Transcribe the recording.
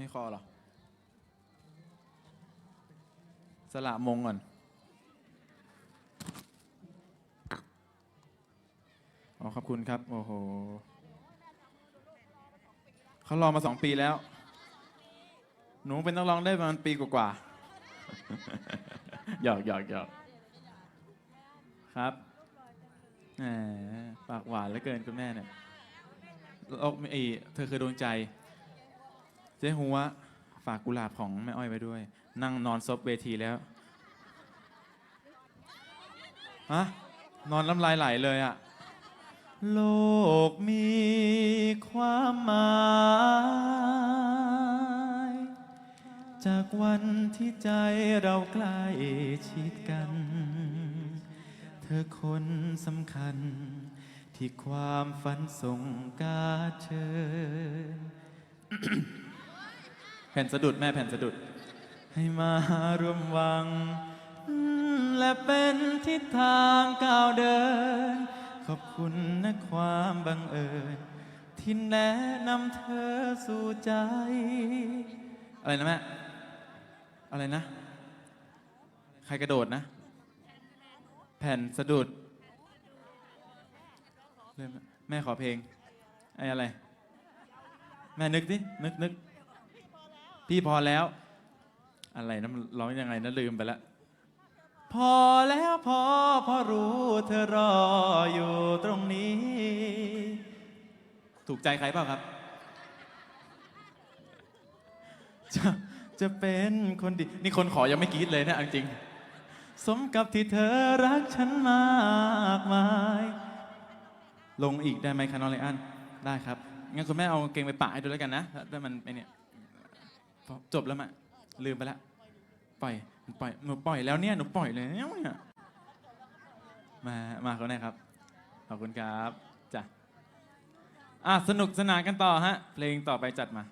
ให้คอเหรอ สละมงก่อน อ๋อ ขอบคุณครับ โอ้โหเขารอมาสองปีแล้ว หนูเป็นนักร้องได้ประมาณปีกว่าๆหยอกหยอกหยอกครับแหมปากหวานเหลือเกินคุณแม่เนี่ยโอ้ไอเธอคือดวงใจ เจ๊หัวฝากกุหลาบของแม่อ้อยไว้ด้วย นั่งนอนซบเวทีแล้วฮะนอนน้ำลายไหลเลยอะโลกมีความหมายจากวันที่ใจเราใกล้ชิดกัน เธอคนสำคัญ ที่ความฝันส่งกาเชิญ แผ่นสะดุดแม่แผ่นสะดุด ให้มาร่วมวัง และเป็นทิศทางก้าวเดิน ขอบคุณนะความบังเอิญที่แนะนำเธอสู่ใจ อะไรนะแม่ อะไรนะ ใครกระโดดนะ แผ่นสะดุด แม่ขอเพลง ไอ้อะไร แม่นึกดิ นึกนึก พี่พอแล้ว อะไรนะมันร้องยังไงนะลืมไปแล้วพอแล้วพอพอรู้เธอรออยู่ตรงนี้ ถูกใจใครเปล่าครับ จะจะเป็นคนดี นี่คนขอยังไม่กรี๊ดเลยนะจริง สมกับที่เธอรักฉันมากมาย ลงอีกได้ไหมคะน้องไลอันได้ครับ งั้นคุณแม่เอากางเกงไปปะให้ดูแล้วกันนะถ้ามันไอเนี่ย จบแล้วมะลืมไปละปล่อยปล่อยหนูปล่อยแล้วเนี่ยหนูปล่อยเลยเนี่ยมามาเขาไหนครับขอบคุณครับจ้ะอะสนุกสนานกันต่อฮะ เพลงต่อไปจัดมา